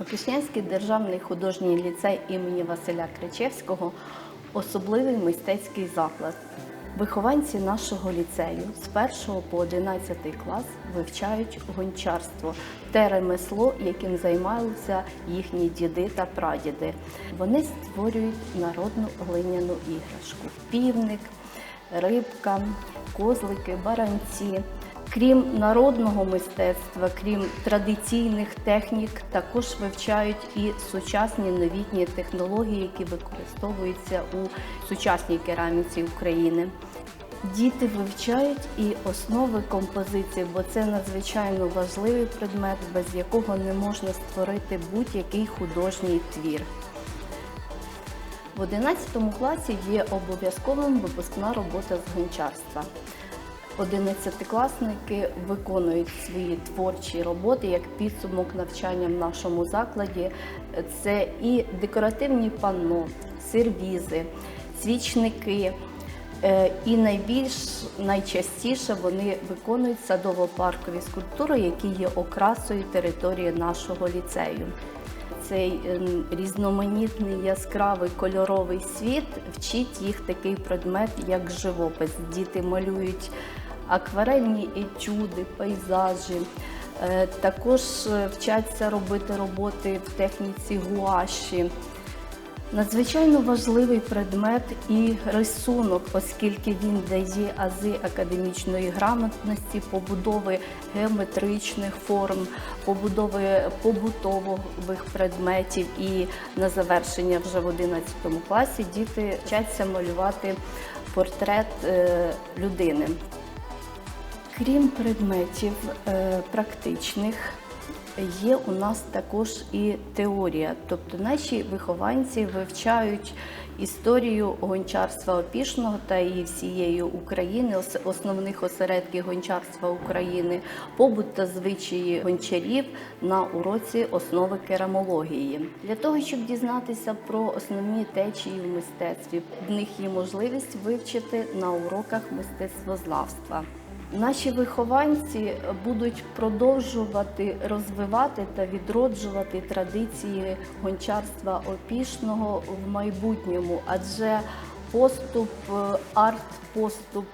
Опішнянський державний художній ліцей імені Василя Кричевського особливий мистецький заклад. Вихованці нашого ліцею з 1 по 11 клас вивчають гончарство, те ремесло, яким займалися їхні діди та прадіди. Вони створюють народну глиняну іграшку: півник, рибка, козлики, баранці. Крім народного мистецтва, крім традиційних технік, також вивчають і сучасні новітні технології, які використовуються у сучасній кераміці України. Діти вивчають і основи композиції, бо це надзвичайно важливий предмет, без якого не можна створити будь-який художній твір. В 11 класі є обов'язковим випускна робота з гончарства. Одинадцятикласники виконують свої творчі роботи як підсумок навчання в нашому закладі. Це і декоративні панно, сервізи, свічники. Е, І найбільш найчастіше вони виконують садово-паркові скульптури, які є окрасою території нашого ліцею. Цей ем, різноманітний яскравий кольоровий світ вчить їх такий предмет, як живопис. Діти малюють акварельні етюди, пейзажі. Е, Також е, вчаться робити роботи в техніці гуаші. Надзвичайно важливий предмет і рисунок, оскільки він дає ази академічної грамотності, побудови геометричних форм, побудови побутових предметів. І на завершення вже в 11 класі діти вчаться малювати портрет е, людини. Крім предметів е, практичних, є у нас також і теорія. Тобто наші вихованці вивчають історію гончарства опішного та і всієї України, основних осередків гончарства України, побут та звичаї гончарів на уроці основи керамології. Для того, щоб дізнатися про основні течії в мистецтві, в них є можливість вивчити на уроках мистецтвознавства. Наші вихованці будуть продовжувати розвивати та відроджувати традиції гончарства опішного в майбутньому, адже поступ, е, арт-поступ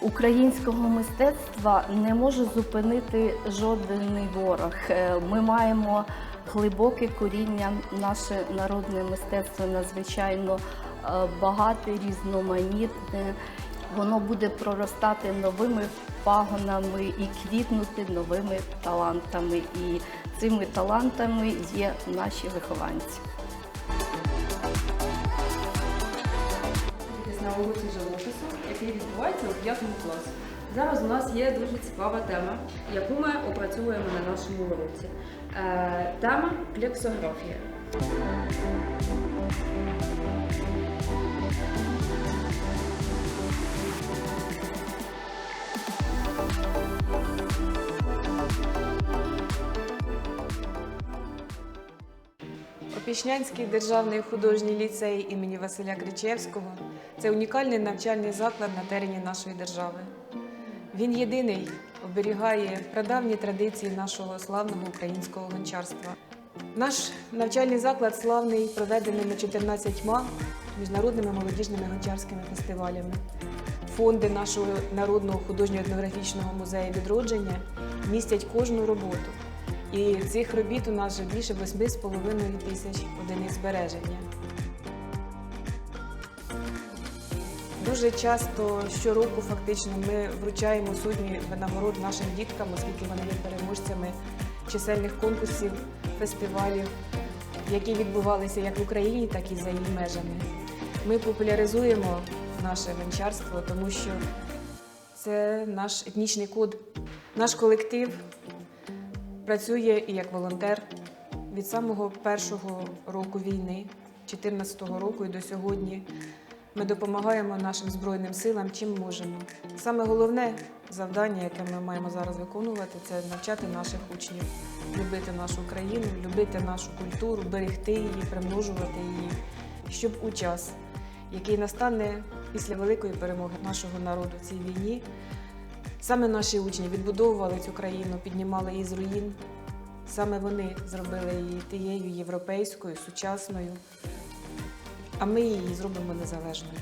українського мистецтва не може зупинити жоден ворог. Е, Ми маємо глибоке коріння, наше народне мистецтво надзвичайно е, багате, різноманітне. Воно буде проростати новими пагонами і квітнути новими талантами. І цими талантами є наші вихованці. на уроці живопису, який відбувається у 5 класі. Зараз у нас є дуже цікава тема, яку ми опрацьовуємо на нашому уроці. Е, тема плексографія. Опішнянський державний художній ліцей імені Василя Кричевського це унікальний навчальний заклад на терені нашої держави. Він єдиний оберігає прадавні традиції нашого славного українського гончарства. Наш навчальний заклад славний проведеними 14 міжнародними молодіжними гончарськими фестивалями. Фонди нашого народного художньо-етнографічного музею відродження містять кожну роботу. І цих робіт у нас вже більше 8,5 тисяч одиниць збереження. Дуже часто щороку фактично ми вручаємо сотні винагород нашим діткам, оскільки вони є переможцями чисельних конкурсів, фестивалів, які відбувалися як в Україні, так і за її межами. Ми популяризуємо наше гончарство, тому що це наш етнічний код, наш колектив працює і як волонтер від самого першого року війни, 2014 року і до сьогодні. Ми допомагаємо нашим збройним силам, чим можемо. Саме головне завдання, яке ми маємо зараз виконувати, це навчати наших учнів любити нашу країну, любити нашу культуру, берегти її, примножувати її, щоб у час, який настане після великої перемоги нашого народу в цій війні. Саме наші учні відбудовували цю країну, піднімали її з руїн. Саме вони зробили її тією європейською, сучасною, а ми її зробимо незалежною.